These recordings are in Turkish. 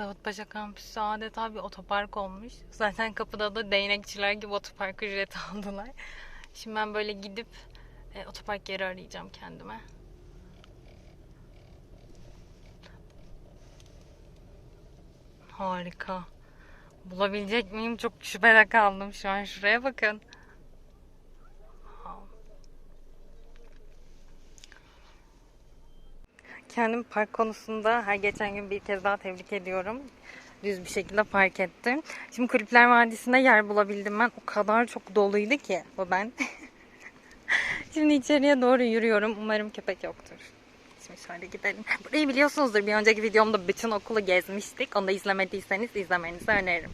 Haydarpaşa kampüsü adeta bir otopark olmuş. Zaten kapıda da değnekçiler gibi otopark ücreti aldılar. Şimdi ben böyle gidip e, otopark yeri arayacağım kendime. Harika. Bulabilecek miyim? Çok şüphede kaldım şu an. Şuraya bakın. Kendim park konusunda her geçen gün bir kez daha tebrik ediyorum. Düz bir şekilde park ettim. Şimdi Kulüpler Vadisi'nde yer bulabildim ben. O kadar çok doluydu ki bu ben. Şimdi içeriye doğru yürüyorum. Umarım köpek yoktur. Şimdi şöyle gidelim. Burayı biliyorsunuzdur. Bir önceki videomda bütün okulu gezmiştik. Onu da izlemediyseniz izlemenizi öneririm.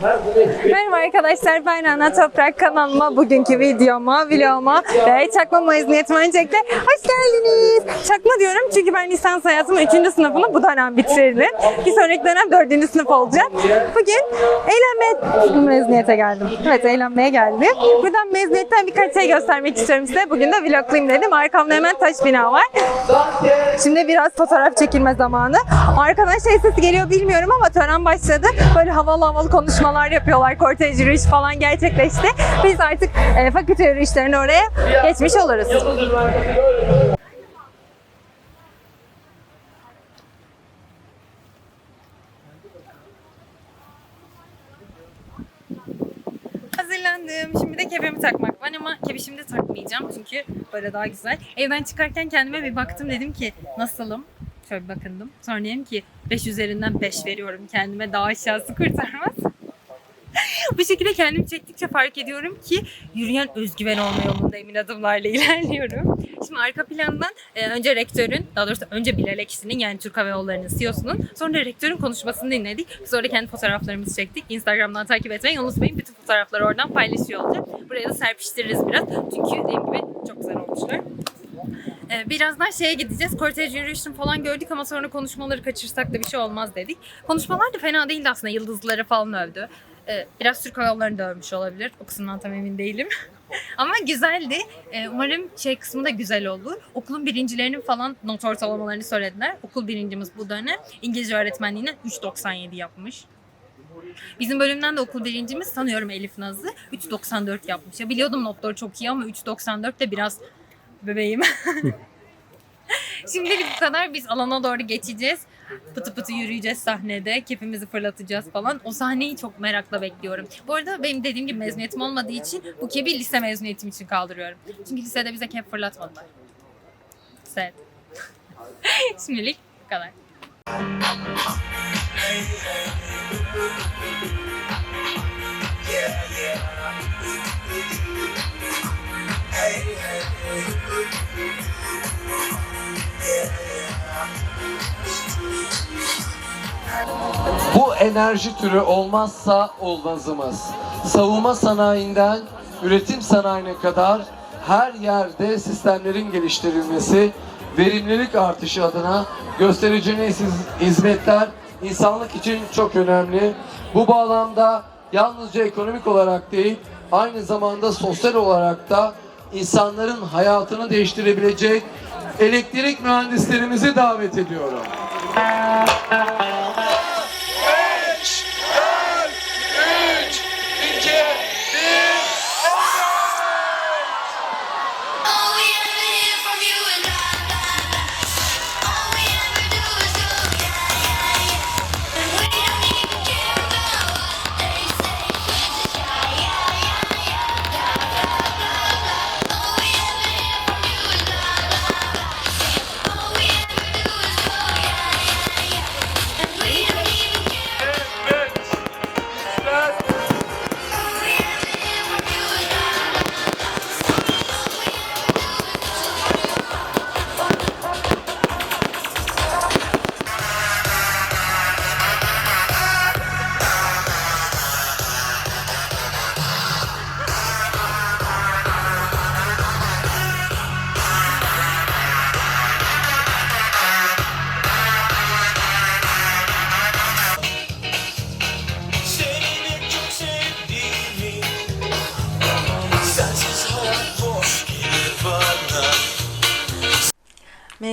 Merhaba arkadaşlar ben Rana Toprak kanalıma bugünkü videoma, vloguma ve çakma mezuniyetime öncelikle hoş geldiniz. Çakma diyorum çünkü ben lisans hayatımın 3. sınıfını bu dönem bitirdim. Bir sonraki dönem 4. sınıf olacak. Bugün eğlenme mezuniyete geldim. Evet eğlenmeye geldim. Buradan mezuniyetten birkaç şey göstermek istiyorum size. Bugün de vloglayayım dedim. Arkamda hemen taş bina var. Şimdi biraz fotoğraf çekilme zamanı. Arkadan şey sesi geliyor bilmiyorum ama tören başladı. Böyle havalı havalı konuşmalar yapıyorlar. Kortej yürüyüş falan gerçekleşti. Biz artık e, fakülte yürüyüşlerine oraya geçmiş oluruz. Hazırlandım. Şimdi de kepimi takmak var ama kepi şimdi takmayacağım çünkü böyle daha güzel. Evden çıkarken kendime bir baktım dedim ki nasılım? Şöyle bakındım. Sonra dedim ki 5 üzerinden 5 veriyorum kendime daha aşağısı kurtarmaz. Bu şekilde kendimi çektikçe fark ediyorum ki yürüyen özgüven olma yolunda emin adımlarla ilerliyorum. Şimdi arka plandan e, önce rektörün, daha doğrusu önce Bilal Ekşi'nin yani Türk Hava Yolları'nın CEO'sunun sonra rektörün konuşmasını dinledik. Orada kendi fotoğraflarımızı çektik. Instagram'dan takip etmeyi unutmayın. Bütün fotoğrafları oradan paylaşıyor olacak. Buraya da serpiştiririz biraz. Çünkü dediğim gibi çok güzel olmuşlar. Ee, birazdan şeye gideceğiz. Kortej yürüyüşünü falan gördük ama sonra konuşmaları kaçırsak da bir şey olmaz dedik. Konuşmalar da fena değildi aslında. Yıldızları falan övdü. Ee, biraz Türk Hava Yolları'nı da övmüş olabilir. O kısımdan tam emin değilim. ama güzeldi. Ee, umarım şey kısmı da güzel olur. Okulun birincilerinin falan not ortalamalarını söylediler. Okul birincimiz bu dönem. İngilizce öğretmenliğine 3.97 yapmış. Bizim bölümden de okul birincimiz sanıyorum Elif Nazlı 3.94 yapmış. Ya biliyordum notları çok iyi ama 3.94 de biraz bebeğim. Şimdilik bu kadar. Biz alana doğru geçeceğiz. Pıtı pıtı yürüyeceğiz sahnede. Kepimizi fırlatacağız falan. O sahneyi çok merakla bekliyorum. Bu arada benim dediğim gibi mezuniyetim olmadığı için bu kepi lise mezuniyetim için kaldırıyorum. Çünkü lisede bize kep fırlatmadılar. Sad. Şimdilik bu kadar. Bu enerji türü olmazsa olmazımız. Savunma sanayinden üretim sanayine kadar her yerde sistemlerin geliştirilmesi, verimlilik artışı adına göstereceğiniz hizmetler insanlık için çok önemli. Bu bağlamda yalnızca ekonomik olarak değil, aynı zamanda sosyal olarak da insanların hayatını değiştirebilecek elektrik mühendislerimizi davet ediyorum.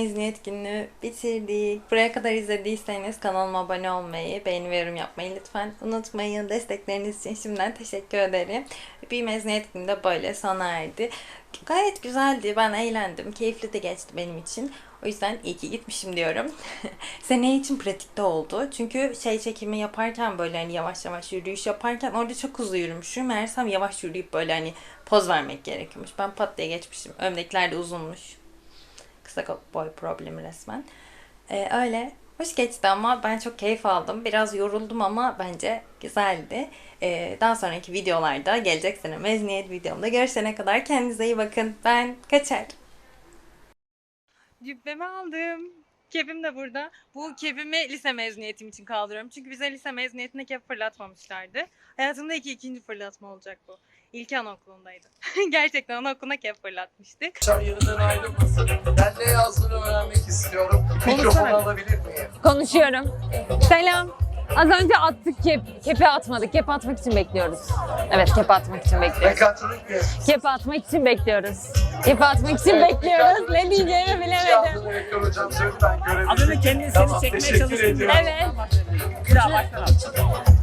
Mezuniyet günü bitirdik. Buraya kadar izlediyseniz kanalıma abone olmayı, beğeni ve yorum yapmayı lütfen unutmayın. Destekleriniz için şimdiden teşekkür ederim. Bir mezuniyet günü de böyle sona erdi. Gayet güzeldi. Ben eğlendim. Keyifli de geçti benim için. O yüzden iyi ki gitmişim diyorum. Seneye için pratikte oldu. Çünkü şey çekimi yaparken böyle hani yavaş yavaş yürüyüş yaparken orada çok hızlı yürümüşüm. Meğersem yavaş yürüyüp böyle hani poz vermek gerekiyormuş. Ben pat diye geçmişim. Öndekiler de uzunmuş. Kısa boy problemi resmen. Ee, öyle. Hoş geçti ama ben çok keyif aldım. Biraz yoruldum ama bence güzeldi. Ee, daha sonraki videolarda gelecek sene mezuniyet videomda görüşene kadar kendinize iyi bakın. Ben kaçar. Cübbemi aldım. Kepim de burada. Bu kepimi lise mezuniyetim için kaldırıyorum. Çünkü bize lise mezuniyetinde kep fırlatmamışlardı. Hayatımda iki ikinci fırlatma olacak bu. İlk anaokulundaydı. Gerçekten anaokuluna kep fırlatmıştık. Çay yanından ayrılmasın. Ben ne yazdığını öğrenmek istiyorum. Mikrofonu alabilir miyim? Konuşuyorum. Selam. Az önce attık kep. Kepi atmadık. Kep atmak için bekliyoruz. Evet kepi atmak için bekliyoruz. Mekatronik mi? Kepi atmak için bekliyoruz. Kepi atmak için bekliyoruz. Ne diyeceğimi bilemedim. rektör hocam görebilirim. Adını kendin seni Tamam, çekmeye ediyorum. Evet. Bir daha baştan.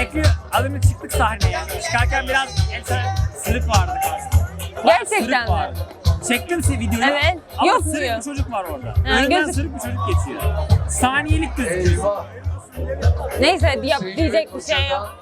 Bekliyor. Adını çıktık sahneye. Çıkarken biraz enteresan sırık vardı karşısında. Gerçekten mi? vardı. Çektim size videoyu. Evet. Ama Yok sırık diyor. bir çocuk var orada. Ha, Önünden gözük- sırık bir çocuk geçiyor. Saniyelik gözüküyor. Eyvah. Neyse yap, diyecek bir şey yok.